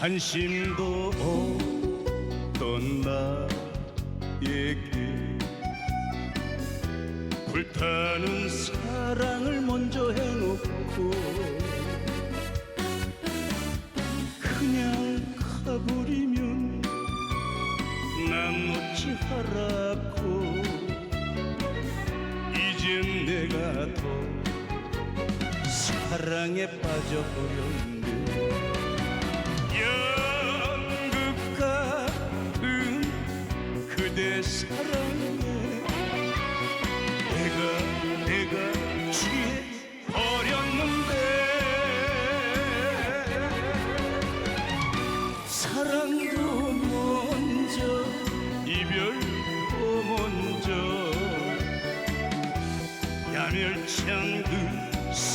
관심도 없던 나에게 불타는 사랑을 먼저 해놓고 그냥 가버리면 난 어찌하라고. 이젠 내가 더 사랑에 빠져버렸네. 연극 같은 그대 사랑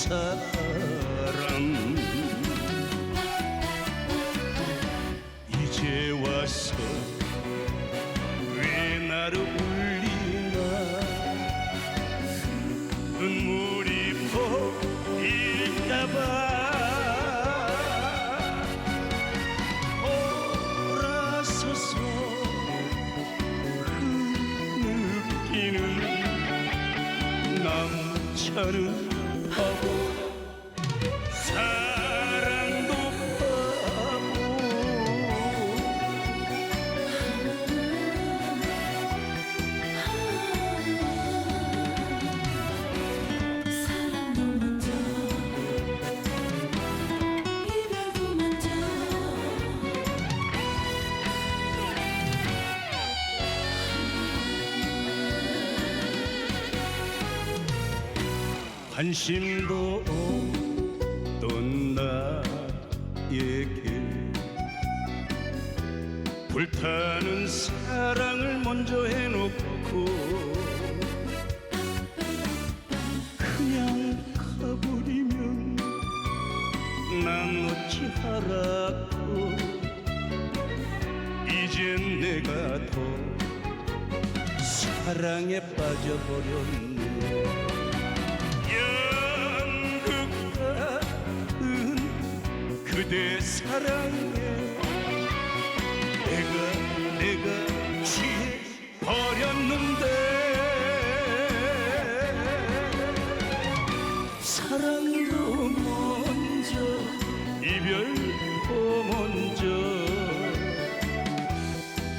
사람. 이제 와서 왜 나를 울리나? 눈물이 보일까봐. 남자는 바보 관심도 없던 나에게 불타는 사랑을 먼저 해놓고 그냥 가버리면 난 어찌하라고. 이젠 내가 더 사랑에 빠져버렸네 그대 사랑에 내가 내가 취해 버렸는데. 사랑도 먼저 이별도 먼저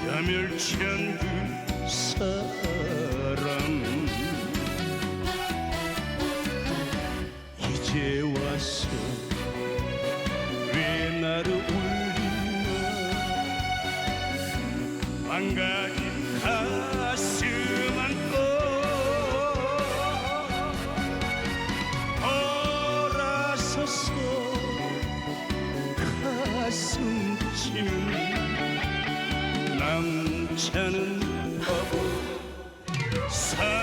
야멸찬 그 망가진 가슴 안고 돌아서서 가슴 치는 남자는 바보. 사